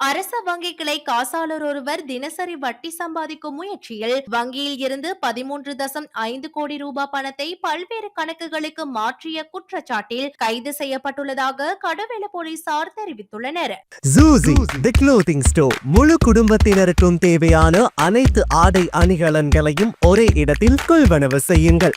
அரச வங்கி கிளை காசாளர் ஒருவர் தினசரி வட்டி சம்பாதிக்கும் முயற்சியில் வங்கியில் இருந்து பதிமூன்று தசம் ஐந்து கோடி ரூபாய் பணத்தை பல்வேறு கணக்குகளுக்கு மாற்றிய குற்றச்சாட்டில் கைது செய்யப்பட்டுள்ளதாக கடவேல போலீசார் தெரிவித்துள்ளனர். ஜூசி தி க்ளோதிங் ஸ்டோர் முழு குடும்பத்தினருக்கும் தேவையான அனைத்து ஆடை அணிகலன்களையும் ஒரே இடத்தில் கொள்வனவு செய்யுங்கள்.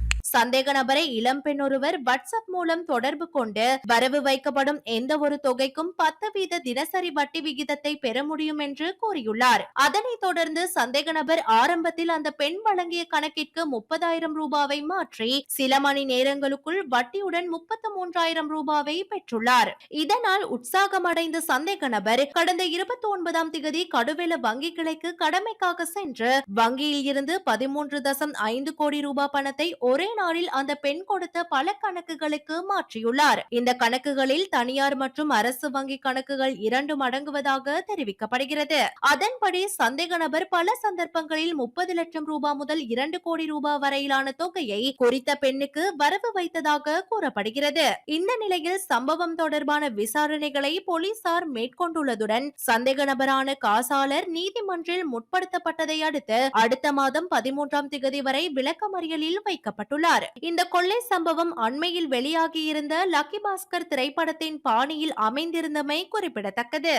சந்தேக நபரை இளம்பெண் ஒருவர் வாட்ஸ்அப் மூலம் தொடர்பு கொண்டு வரவு வைக்கப்படும் எந்த ஒரு தொகைக்கும் பத்து வீத தினசரி வட்டி விகிதத்தை பெற முடியும் என்று கூறியுள்ளார். அதனைத் தொடர்ந்து சந்தேக நபர் ஆரம்பத்தில் அந்த பெண் வழங்கிய கணக்கிற்கு முப்பதாயிரம் ரூபாவை மாற்றி சில மணி நேரங்களுக்குள் வட்டியுடன் முப்பத்தி மூன்றாயிரம் ரூபாவை பெற்றுள்ளார். இதனால் உற்சாகமடைந்த சந்தேக நபர் கடந்த இருபத்தி ஒன்பதாம் திகதி கடுவெல வங்கி கிளைக்கு கடமைக்காக சென்று வங்கியில் இருந்து பதிமூன்று தசம் ஐந்து கோடி ரூபாய் பணத்தை ஒரே நாளில் அந்த பெண் கொடுத்த பல கணக்குகளுக்கு மாற்றியுள்ளார். இந்த கணக்குகளில் தனியார் மற்றும் அரசு வங்கி கணக்குகள் இரண்டும் அடங்குவதாக தெரிவிக்கப்படுகிறது. அதன்படி சந்தேக நபர் பல சந்தர்ப்பங்களில் முப்பது லட்சம் ரூபாய் முதல் இரண்டு கோடி ரூபாய் வரையிலான தொகையை குறித்த பெண்ணுக்கு வரவு வைத்ததாக கூறப்படுகிறது. இந்த நிலையில் சம்பவம் தொடர்பான விசாரணைகளை போலீசார் மேற்கொண்டுள்ளதுடன் சந்தேக நபரான காசாளர் நீதிமன்றில் முற்படுத்தப்பட்டதை அடுத்து அடுத்த மாதம் பதிமூன்றாம் திகதி வரை விளக்கமறியலில் வைக்கப்பட்டுள்ளார். இந்த கொள்ளை சம்பவம் அண்மையில் வெளியாகியிருந்த லக்கி பாஸ்கர் திரைப்படத்தின் பாணியில் அமைந்திருந்தமை குறிப்பிடத்தக்கது.